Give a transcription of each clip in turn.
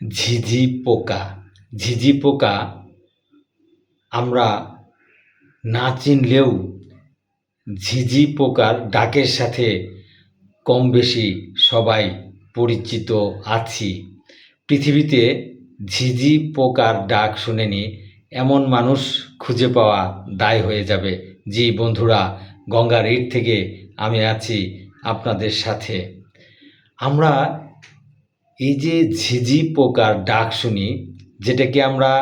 ঝিঝি পোকা। ঝিঝি পোকা আমরা না চিনলেও ঝিঝি পোকার ডাকের সাথে কম বেশি সবাই পরিচিত আছি। পৃথিবীতে ঝিঝি পোকার ডাক শুনেনি এমন মানুষ খুঁজে পাওয়া দায় হয়ে যাবে। জি বন্ধুরা, গঙ্গার ইট থেকে আমি আছি আপনাদের সাথে। আমরা এই যে ঝিঝি পোকার ডাক শুনি, যেটাকে আমরা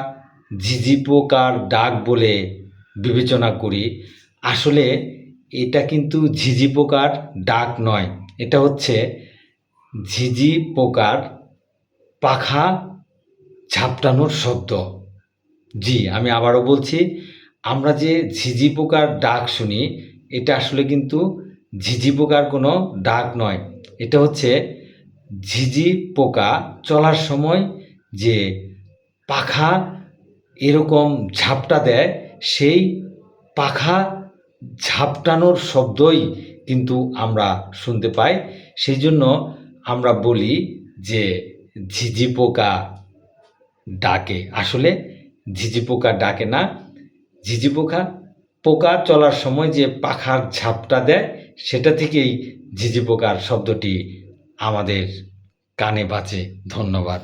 ঝিঝি পোকার ডাক বলে বিবেচনা করি, আসলে এটা কিন্তু ঝিঝি পোকার ডাক নয়। এটা হচ্ছে ঝিঝি পোকার পাখা ঝাপটানোর শব্দ। জি, আমি আবারও বলছি, আমরা যে ঝিঝি পোকার ডাক শুনি, এটা আসলে কিন্তু ঝিঝি পোকার কোনো ডাক নয়। এটা হচ্ছে ঝিঝি পোকা চলার সময় যে পাখা এরকম ঝাপটা দেয়, সেই পাখা ঝাপটানোর শব্দই কিন্তু আমরা শুনতে পাই। সেই জন্য আমরা বলি যে ঝিঝি পোকা ডাকে। আসলে ঝিঝি পোকা ডাকে না। ঝিঝি পোকা পোকা চলার সময় যে পাখার ঝাপটা দেয়, সেটা থেকেই ঝিঝি পোকার শব্দটি আমাদের কানে বাঁচে ধন্যবাদ।